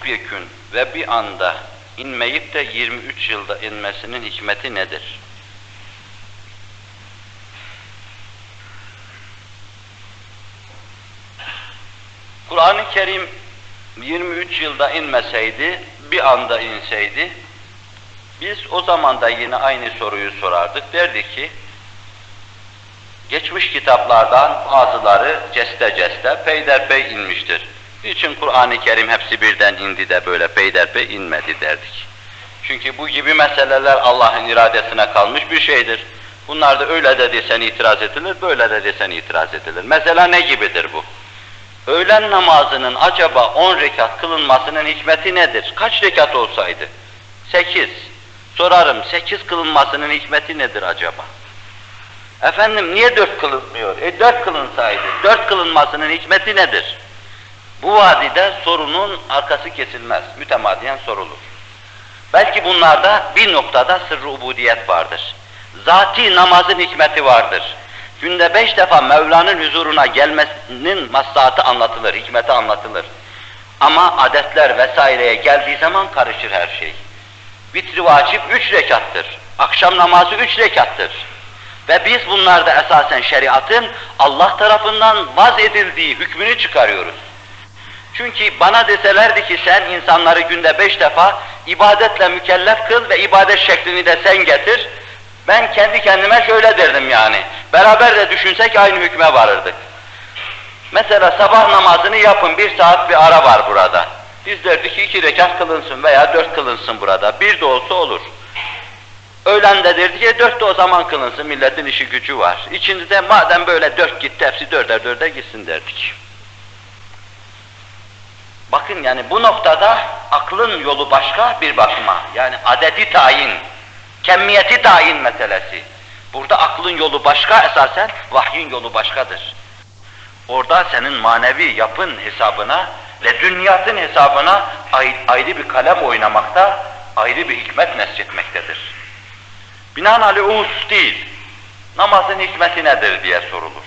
topyekün ve bir anda inmeyip de 23 yılda inmesinin hikmeti nedir? Kur'an-ı Kerim 23 yılda inmeseydi, bir anda inseydi, biz o zaman da yine aynı soruyu sorardık. Derdik ki, geçmiş kitaplardan bazıları ceste ceste peyderpey inmiştir. Niçin Kur'an-ı Kerim hepsi birden indi de böyle peyderpey inmedi derdik. Çünkü bu gibi meseleler Allah'ın iradesine kalmış bir şeydir. Bunlar da öyle de desen itiraz edilir, böyle de desen itiraz edilir. Mesela ne gibidir bu? Öğlen namazının acaba 10 rekat kılınmasının hikmeti nedir? Kaç rekat olsaydı? 8. Sorarım 8 kılınmasının hikmeti nedir acaba? Efendim niye 4 kılınmıyor? E 4 kılınsaydı. 4 kılınmasının hikmeti nedir? Bu vadide sorunun arkası kesilmez. Mütemadiyen sorulur. Belki bunlarda bir noktada sırrı ubudiyet vardır. Zati namazın hikmeti vardır. Günde beş defa Mevla'nın huzuruna gelmesinin maslahatı anlatılır, hikmeti anlatılır. Ama adetler vesaireye geldiği zaman karışır her şey. Vitri vacip üç rekattır. Akşam namazı üç rekattır. Ve biz bunlarda esasen şeriatın Allah tarafından vaz edildiği hükmünü çıkarıyoruz. Çünkü bana deselerdi ki sen insanları günde beş defa ibadetle mükellef kıl ve ibadet şeklini de sen getir, ben kendi kendime şöyle derdim yani. Beraber de düşünsek aynı hükme varırdık. Mesela sabah namazını yapın, bir saat bir ara var burada. Biz derdik ki iki rekat kılınsın veya dört kılınsın burada. Bir de olsa olur. Öğlen de derdik ki dört de o zaman kılınsın, milletin işi gücü var. İçinde de madem böyle dört gitti, hepsi dörder dörder gitsin derdik. Bakın yani bu noktada aklın yolu başka bir bakıma. Yani adedi tayin, kemmiyeti tayin meselesi. Burada aklın yolu başka esasen, vahyin yolu başkadır. Orada senin manevi yapın hesabına, ledünniyatın hesabına ayrı bir kalem oynamakta, ayrı bir hikmet nesçetmektedir. Binaenaleyh o değil, namazın hikmeti nedir diye sorulur.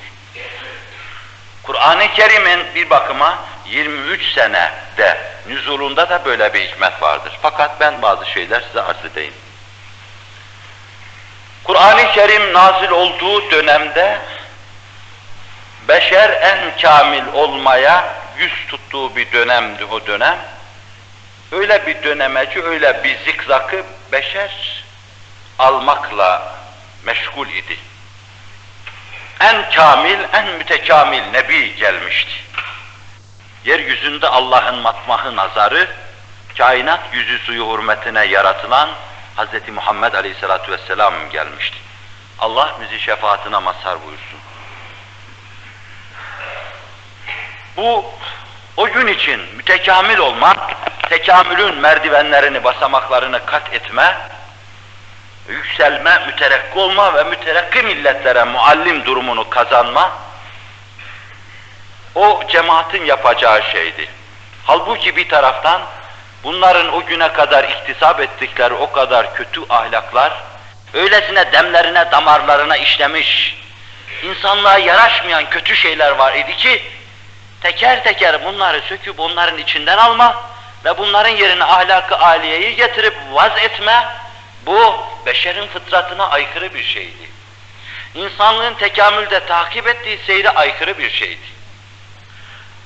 Kur'an-ı Kerim'in bir bakıma 23 senede nüzulunda da böyle bir hikmet vardır. Fakat ben bazı şeyler size arz edeyim. Kur'an-ı Kerim nazil olduğu dönemde beşer en kamil olmaya yüz tuttuğu bir dönemdi o dönem. Öyle bir dönemeci, öyle bir zikzakı beşer almakla meşgul idi. En kamil, en mütekamil Nebi gelmişti. Yeryüzünde Allah'ın matmahı nazarı, kainat yüzü suyu hürmetine yaratılan Hz. Muhammed Aleyhisselatü Vesselam gelmişti. Allah bizi şefaatine mazhar buyursun. Bu o gün için mütekamil olmak, tekamülün merdivenlerini, basamaklarını kat etme, yükselme, müterekki olma ve müterekki milletlere muallim durumunu kazanma, o cemaatin yapacağı şeydi. Halbuki bir taraftan bunların o güne kadar iktisap ettikleri o kadar kötü ahlaklar, öylesine demlerine, damarlarına işlemiş, insanlığa yaraşmayan kötü şeyler var idi ki, teker teker bunları söküp onların içinden alma ve bunların yerine ahlakı aliyeyi getirip vaz etme, bu beşerin fıtratına aykırı bir şeydi. İnsanlığın tekamülde takip ettiği seyre aykırı bir şeydi.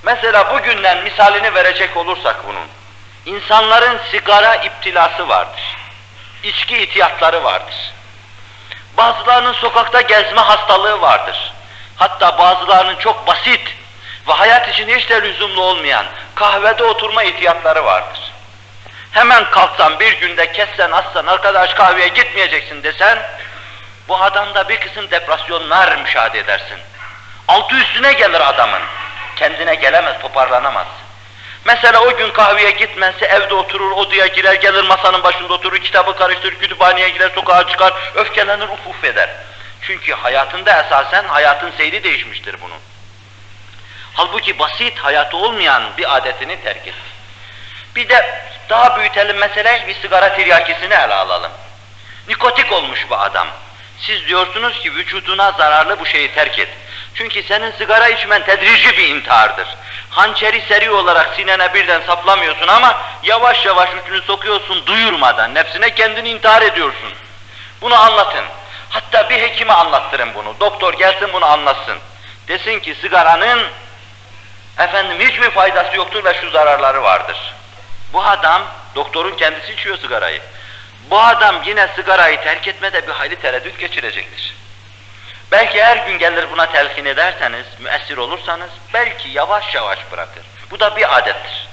Mesela bugünden misalini verecek olursak bunun, insanların sigara iptilası vardır. İçki ihtiyatları vardır. Bazılarının sokakta gezme hastalığı vardır. Hatta bazılarının çok basit ve hayat için hiç de lüzumlu olmayan kahvede oturma ihtiyatları vardır. Hemen kalksan bir günde kessen assan arkadaş kahveye gitmeyeceksin desen bu adamda bir kısım depresyonlar müşahede edersin. Altı üstüne gelir adamın. Kendine gelemez, toparlanamaz. Mesela o gün kahveye gitmezse evde oturur, odaya girer, gelir masanın başında oturur, kitabı karıştırır, kütüphaneye girer, sokağa çıkar, öfkelenir, ufuf eder. Çünkü hayatında esasen hayatın seyri değişmiştir bunun. Halbuki basit hayatı olmayan bir adetini terk etti. Bir de daha büyütelim mesele bir sigara tiryakisini ele alalım. Nikotik olmuş bu adam. Siz diyorsunuz ki vücuduna zararlı bu şeyi terk et. Çünkü senin sigara içmen tedrici bir intihardır. Hançeri seri olarak sinene birden saplamıyorsun ama yavaş yavaş ucunu sokuyorsun duyurmadan, nefsine kendini intihar ediyorsun. Bunu anlatın. Hatta bir hekime anlattırın bunu. Doktor gelsin bunu anlatsın. Desin ki sigaranın efendim hiçbir faydası yoktur ve şu zararları vardır. Bu adam, doktorun kendisi içiyor sigarayı. Bu adam yine sigarayı terk etmede bir hayli tereddüt geçirecektir. Belki her gün gelir buna telkin ederseniz, müessir olursanız belki yavaş yavaş bırakır. Bu da bir adettir.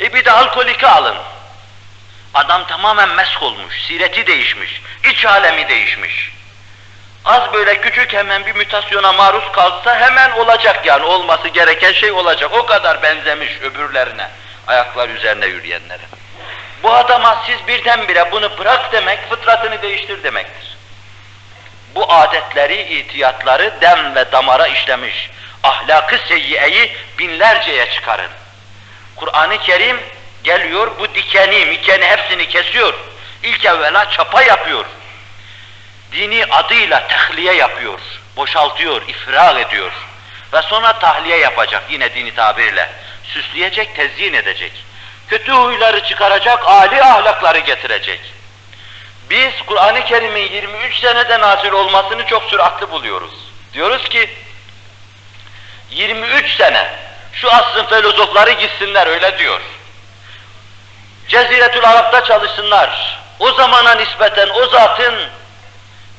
E bir de alkoliki alın. Adam tamamen mesk olmuş, sireti değişmiş, iç alemi değişmiş. Az böyle küçük hemen bir mütasyona maruz kalsa hemen olacak yani olması gereken şey olacak. O kadar benzemiş öbürlerine, ayaklar üzerine yürüyenlere. Bu adama siz birdenbire bunu bırak demek, fıtratını değiştir demektir. Bu adetleri, itiyatları dem ve damara işlemiş, ahlakı seyyiyeyi binlerceye çıkarın. Kur'an-ı Kerim geliyor bu dikeni, mikeni hepsini kesiyor. İlk evvela çapa yapıyor. Dini adıyla tehliye yapıyor, boşaltıyor, ifrag ediyor. Ve sonra tahliye yapacak yine dini tabirle. Süsleyecek, tezyin edecek. Kötü huyları çıkaracak, âli ahlakları getirecek. Biz Kur'an-ı Kerim'in 23 senede nazil olmasını çok süratli buluyoruz. Diyoruz ki 23 sene şu asrın filozofları gitsinler öyle diyor. Ceziretül Arap'ta çalışsınlar. O zamana nispeten o zatın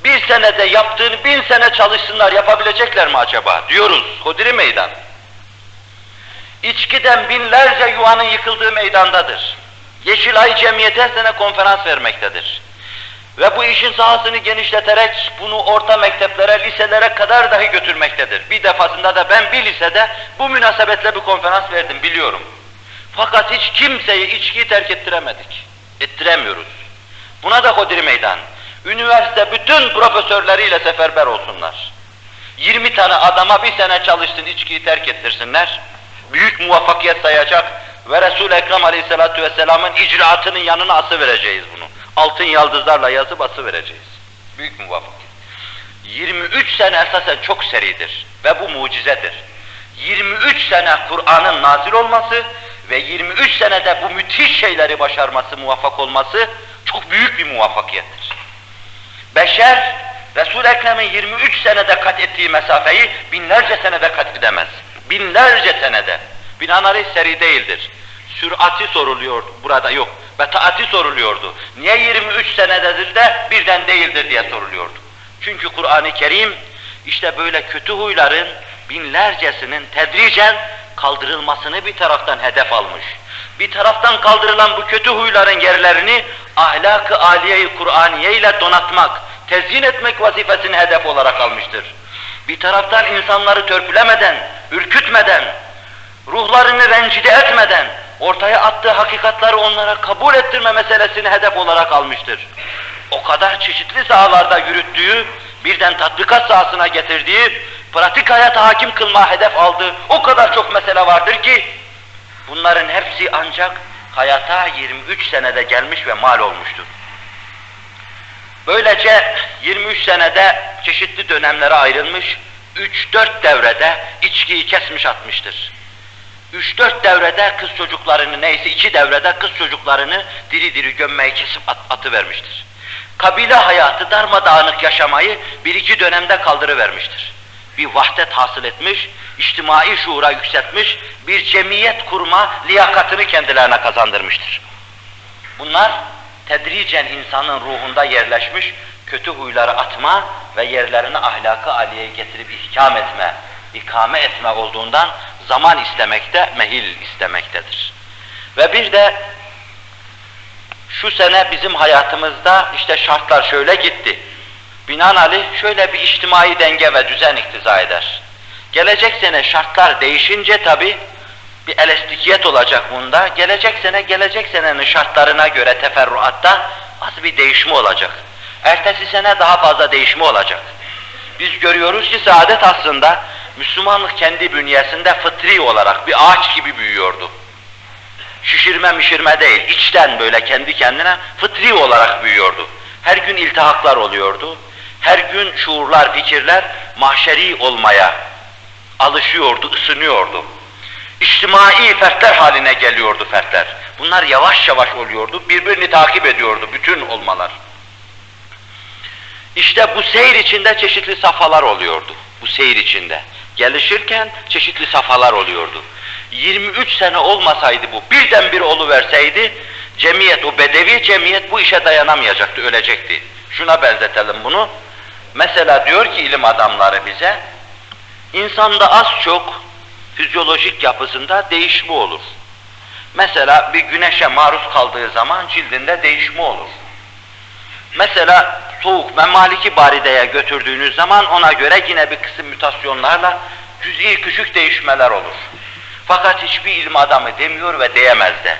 bir senede yaptığını bin sene çalışsınlar yapabilecekler mi acaba? Diyoruz. Hodri meydan. İçkiden binlerce yuvanın yıkıldığı meydandadır. Yeşilay Cemiyeti her sene konferans vermektedir. Ve bu işin sahasını genişleterek bunu orta mekteplere, liselere kadar dahi götürmektedir. Bir defasında da ben bir lisede bu münasebetle bir konferans verdim biliyorum. Fakat hiç kimseyi içkiyi terk ettiremedik. Ettiremiyoruz. Buna da hodri meydan. Üniversite bütün profesörleriyle seferber olsunlar. 20 tane adama bir sene çalışsın içkiyi terk ettirsinler. Büyük muvaffakiyet sayacak ve Resul-i Ekrem Aleyhisselatü Vesselam'ın icraatının yanına ası vereceğiz bunu. Altın yaldızlarla yazıp ası vereceğiz. Büyük muvaffakiyet. 23 sene esasen çok seridir ve bu mucizedir. 23 sene Kur'an'ın nazil olması ve 23 senede bu müthiş şeyleri başarması, muvaffak olması çok büyük bir muvaffakiyettir. Beşer, Resul-i Ekrem'in 23 senede kat ettiği mesafeyi binlerce senede kat edemez. Binlerce senede. Binaenaleyh seri değildir. Sürati soruluyor burada yok. Betaati soruluyordu. Niye 23 senededir de birden değildir diye soruluyordu. Çünkü Kur'an-ı Kerim işte böyle kötü huyların binlercesinin tedricen kaldırılmasını bir taraftan hedef almış. Bir taraftan kaldırılan bu kötü huyların yerlerini ahlak-ı aliye-i Kur'aniye ile donatmak, tezyin etmek vazifesini hedef olarak almıştır. Bir taraftan insanları törpülemeden, ürkütmeden, ruhlarını rencide etmeden, ortaya attığı hakikatları onlara kabul ettirme meselesini hedef olarak almıştır. O kadar çeşitli sahalarda yürüttüğü, birden tatbikat sahasına getirdiği, pratik hayata hakim kılma hedef aldığı o kadar çok mesele vardır ki, bunların hepsi ancak hayata 23 senede gelmiş ve mal olmuştur. Böylece 23 senede çeşitli dönemlere ayrılmış, 3-4 devrede içkiyi kesmiş atmıştır. 3-4 devrede kız çocuklarını neyse iki devrede kız çocuklarını diri diri gömmeyi kesip at, atı vermiştir. Kabile hayatı darmadağınık yaşamayı bir iki dönemde kaldırıvermiştir. Bir vahdet hasıl etmiş, içtimai şuura yükseltmiş, bir cemiyet kurma liyakatını kendilerine kazandırmıştır. Bunlar tedricen insanın ruhunda yerleşmiş kötü huyları atma ve yerlerine ahlakı aliyeye getirip ihkam etme, ikame etme olduğundan zaman istemekte, mehil istemektedir. Ve bir de şu sene bizim hayatımızda işte şartlar şöyle gitti. Binaenaleyh şöyle bir içtimai denge ve düzen iktiza eder. Gelecek sene şartlar değişince tabi bir elastikiyet olacak bunda. Gelecek sene, gelecek senenin şartlarına göre teferruatta az bir değişme olacak. Ertesi sene daha fazla değişme olacak. Biz görüyoruz ki saadet aslında Müslümanlık kendi bünyesinde fıtri olarak bir ağaç gibi büyüyordu. Şişirme mişirme değil, içten böyle kendi kendine fıtri olarak büyüyordu. Her gün iltihaklar oluyordu. Her gün şuurlar, fikirler mahşeri olmaya alışıyordu, ısınıyordu. içtimai fertler haline geliyordu fertler. Bunlar yavaş yavaş oluyordu, birbirini takip ediyordu bütün olmalar. İşte bu seyir içinde çeşitli safhalar oluyordu. Bu seyir içinde. Gelişirken çeşitli safhalar oluyordu. 23 sene olmasaydı bu, birdenbire oluverseydi, cemiyet, o bedevi cemiyet bu işe dayanamayacaktı, ölecekti. Şuna benzetelim bunu. Mesela diyor ki ilim adamları bize, insanda az çok fizyolojik yapısında değişme olur. Mesela bir güneşe maruz kaldığı zaman cildinde değişme olur. Mesela soğuk ve maliki barideye götürdüğünüz zaman ona göre yine bir kısım mutasyonlarla cüz'i küçük değişmeler olur. Fakat hiçbir ilim adamı demiyor ve diyemez de.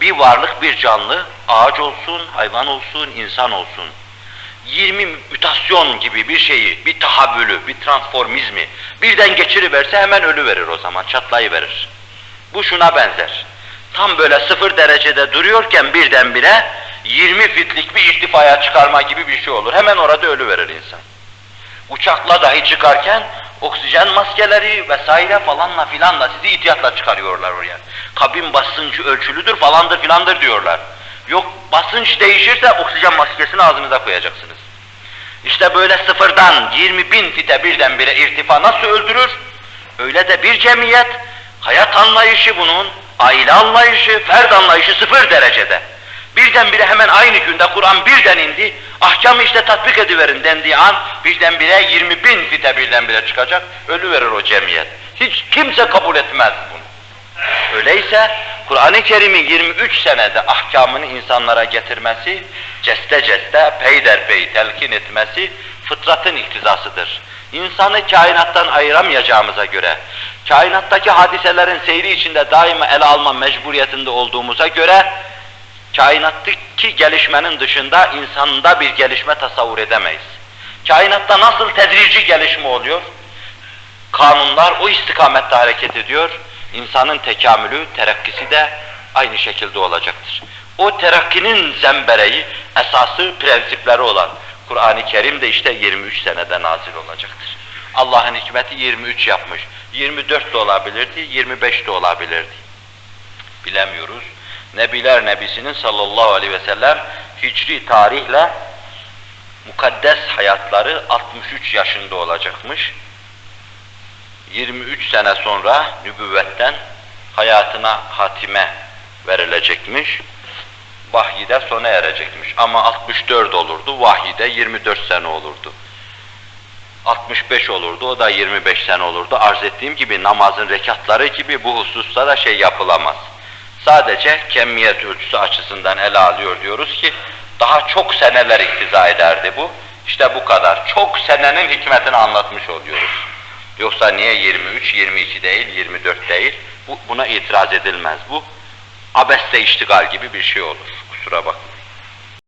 Bir varlık, bir canlı, ağaç olsun, hayvan olsun, insan olsun. 20 mütasyon gibi bir şeyi, bir tahabbülü, bir transformizmi birden geçiriverse hemen ölü verir o zaman, çatlayıverir. Bu şuna benzer. Tam böyle sıfır derecede duruyorken birdenbire 20 fitlik bir irtifaya çıkarma gibi bir şey olur. Hemen orada ölü verir insan. Uçakla dahi çıkarken oksijen maskeleri vesaire falanla filanla sizi ihtiyatla çıkarıyorlar oraya. Kabin basıncı ölçülüdür falandır filandır diyorlar. Yok basınç değişirse oksijen maskesini ağzınıza koyacaksınız. İşte böyle sıfırdan 20 bin fite birdenbire irtifa nasıl öldürür? Öyle de bir cemiyet, hayat anlayışı bunun, aile anlayışı, ferd anlayışı sıfır derecede. Birdenbire hemen aynı günde Kur'an birden indi, ahkamı işte tatbik ediverin dendiği an birdenbire 20 bin fite birdenbire çıkacak, ölü verir o cemiyet. Hiç kimse kabul etmez bunu. Öyleyse Kur'an-ı Kerim'in 23 senede ahkamını insanlara getirmesi, ceste ceste, peyderpey telkin etmesi fıtratın iktizasıdır. İnsanı kainattan ayıramayacağımıza göre, kainattaki hadiselerin seyri içinde daima ele alma mecburiyetinde olduğumuza göre, kainattaki gelişmenin dışında insanda bir gelişme tasavvur edemeyiz. Kainatta nasıl tedrici gelişme oluyor? Kanunlar o istikamette hareket ediyor. İnsanın tekamülü, terakkisi de aynı şekilde olacaktır. O terakkinin zembereği, esası, prensipleri olan Kur'an-ı Kerim de işte 23 senede nazil olacaktır. Allah'ın hikmeti 23 yapmış. 24 de olabilirdi, 25 de olabilirdi. Bilemiyoruz. Nebiler Nebisi'nin sallallahu aleyhi ve sellem hicri tarihle mukaddes hayatları 63 yaşında olacakmış. 23 sene sonra nübüvvetten hayatına hatime verilecekmiş. Vahyide sona erecekmiş. Ama 64 olurdu, vahyide 24 sene olurdu. 65 olurdu, o da 25 sene olurdu. Arz ettiğim gibi namazın rekatları gibi bu hususta da şey yapılamaz. Sadece kemiyet ölçüsü açısından ele alıyor diyoruz ki daha çok seneler iktiza ederdi bu. İşte bu kadar. Çok senenin hikmetini anlatmış oluyoruz. Yoksa niye 23, 22 değil, 24 değil? Bu, buna itiraz edilmez. Bu abeste iştigal gibi bir şey olur. Kusura bakma.